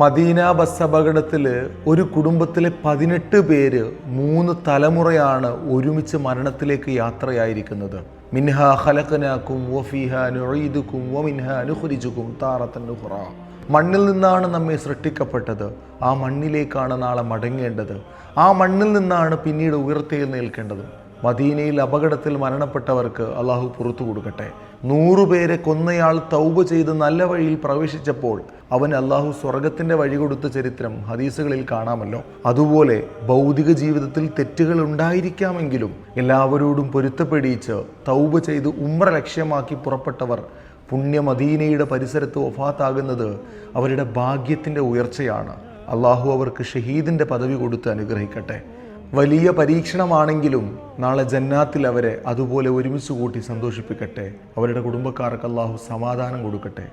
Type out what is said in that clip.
Medina bus അപകടത്തിൽ ഒരു കുടുംബത്തിലെ പതിനെട്ട് പേര് മൂന്ന് തലമുറയാണ് ഒരുമിച്ച് മരണത്തിലേക്ക് യാത്രയായിരിക്കുന്നത്. മിൻഹ ഖലഖനാക്കും വഫീഹ നുഴീദുക്കും വമിൻഹ നുഖ്രിജുക്കും താറത്തൻ ഉഖ്റ മണ്ണിൽ നിന്നാണ് നമ്മെ സൃഷ്ടിക്കപ്പെട്ടത്. ആ മണ്ണിലേക്കാണ് നാളെ മടങ്ങേണ്ടത്. ആ മണ്ണിൽ നിന്നാണ് പിന്നീട് ഉയർത്തെഴുന്നേൽക്കേണ്ടത് മദീനയിൽ അപകടത്തിൽ മരണപ്പെട്ടവർക്ക് അള്ളാഹു പുറത്തു കൊടുക്കട്ടെ. നൂറുപേരെ കൊന്നയാൾ തൗബ ചെയ്ത് നല്ല വഴിയിൽ പ്രവേശിച്ചപ്പോൾ അവൻ അള്ളാഹു സ്വർഗത്തിന്റെ വഴി കൊടുത്ത ചരിത്രം ഹദീസുകളിൽ കാണാമല്ലോ. അതുപോലെ ഭൗതിക ജീവിതത്തിൽ തെറ്റുകൾ ഉണ്ടായിരിക്കാമെങ്കിലും എല്ലാവരോടും പൊരുത്തപ്പെടിയിച്ച് തൗബ ചെയ്ത് ഉമ്ര ലക്ഷ്യമാക്കി പുറപ്പെട്ടവർ പുണ്യ മദീനയുടെ പരിസരത്ത് ഒഫാത്താകുന്നത് അവരുടെ ഭാഗ്യത്തിന്റെ ഉയർച്ചയാണ്. അള്ളാഹു അവർക്ക് ഷഹീദിന്റെ പദവി കൊടുത്ത് അനുഗ്രഹിക്കട്ടെ. വലിയ പരീക്ഷണമാണെങ്കിലും നാളെ ജന്നാത്തിൽ അവരെ അതുപോലെ ഒരുമിച്ച് കൂട്ടി സന്തോഷിപ്പിക്കട്ടെ. അവരുടെ കുടുംബക്കാർക്ക് അള്ളാഹു സമാധാനം കൊടുക്കട്ടെ.